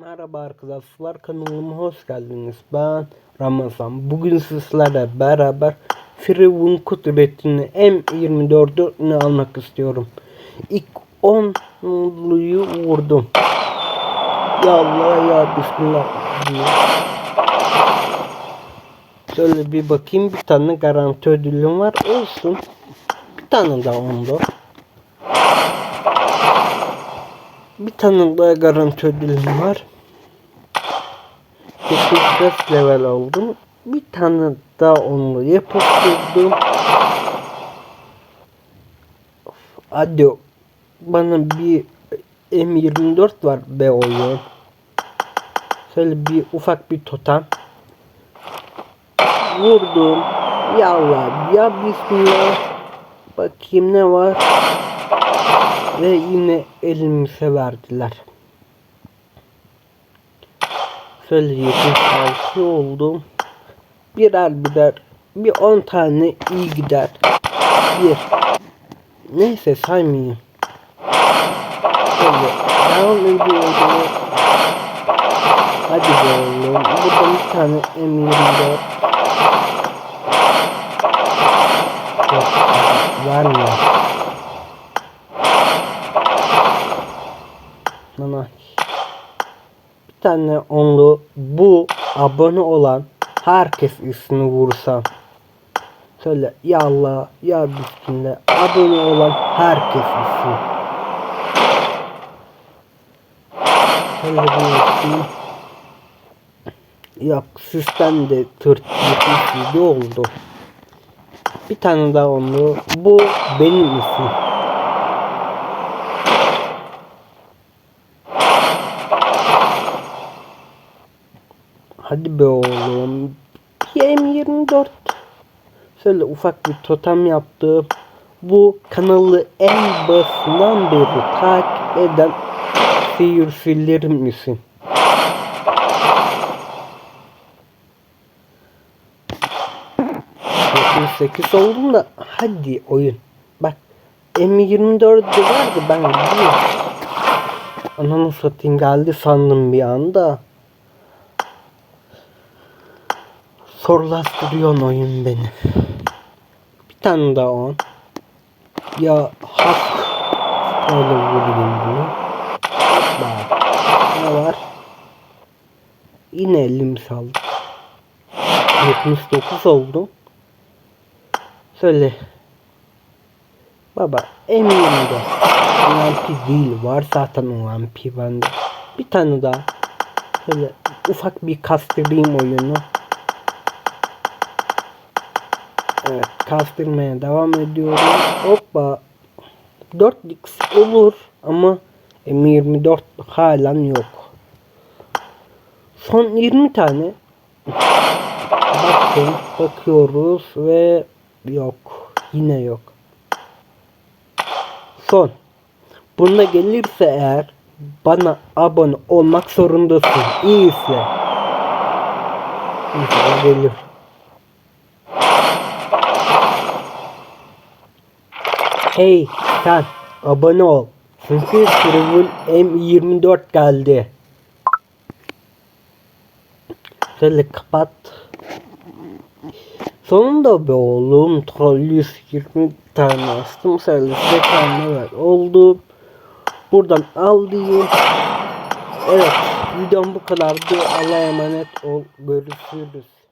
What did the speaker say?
Merhaba arkadaşlar kanalıma hoş geldiniz. Ben Ramazan. Bugün sizlerle beraber Firavun kudretini M24'ünü almak istiyorum. İlk 10'luyu vurdum. Ya Allah ya Bismillah. Şöyle bir bakayım bir tane garanti ödülüm var. Olsun. Bir tane daha onda. Bir tane daha garanti ödülüm var. 9 level aldım. Bir tane daha onlu yapıştırdım. Hadi bana bir M24 var be oyun. Şöyle bir ufak bir totem. Vurdum. Ya Allah ya Bismillah. Bakayım ne var. Ve yine elimize verdiler. Şöyle 76 oldum. Birer birer bir 10 tane iyi gider. Bir. Neyse saymayayım. Şöyle devam ediyorum. Hadi oğlum. Burada bir tane M24. Yok. Vermiyor. Nanay. Bir tane onlu bu abone olan herkes ismini vursam. Söyle ya Allah ya Bismillah abone olan herkes ismi. Şöyle bir. Yok sistem de tırt yetmiş oldu. Bir tane daha onlu. Bu benim ismim. Hadi be oğlum. M24. Şöyle ufak bir totem yaptım. Bu kanalı en başından beri takip eden seyircilerim misin? sekiz oldum da hadi oyun. Bak M24 vardı ben gidiyorum. Ananı satayım geldi sandım bir anda. Sorulaştırıyor oyun beni. Bir tane daha on. Ya hak. Öyle vurayım bunu. Hoppa. Ne var? Yine elim saldı. 79 oldu. Söyle. Baba eminim de. UMP değil. Var zaten UMP bende. Bir tane daha. Şöyle ufak bir kastırayım oyunu. Evet kastırmaya devam ediyorum. Hoppa. 4x olur ama M24 halen yok. Son 20 tane bakın bakıyoruz ve yok. Yine yok. Son. Buna gelirse eğer bana abone olmak zorundasın. İyi. İnşallah gelir. Hey sen abone ol. Çünkü Firavun M24 geldi. Şöyle kapat. Sonunda be oğlum troll 120 tane astım. Tane ver oldu. Buradan al diyeyim. Evet videom bu kadardı. Allah'a emanet ol. Görüşürüz.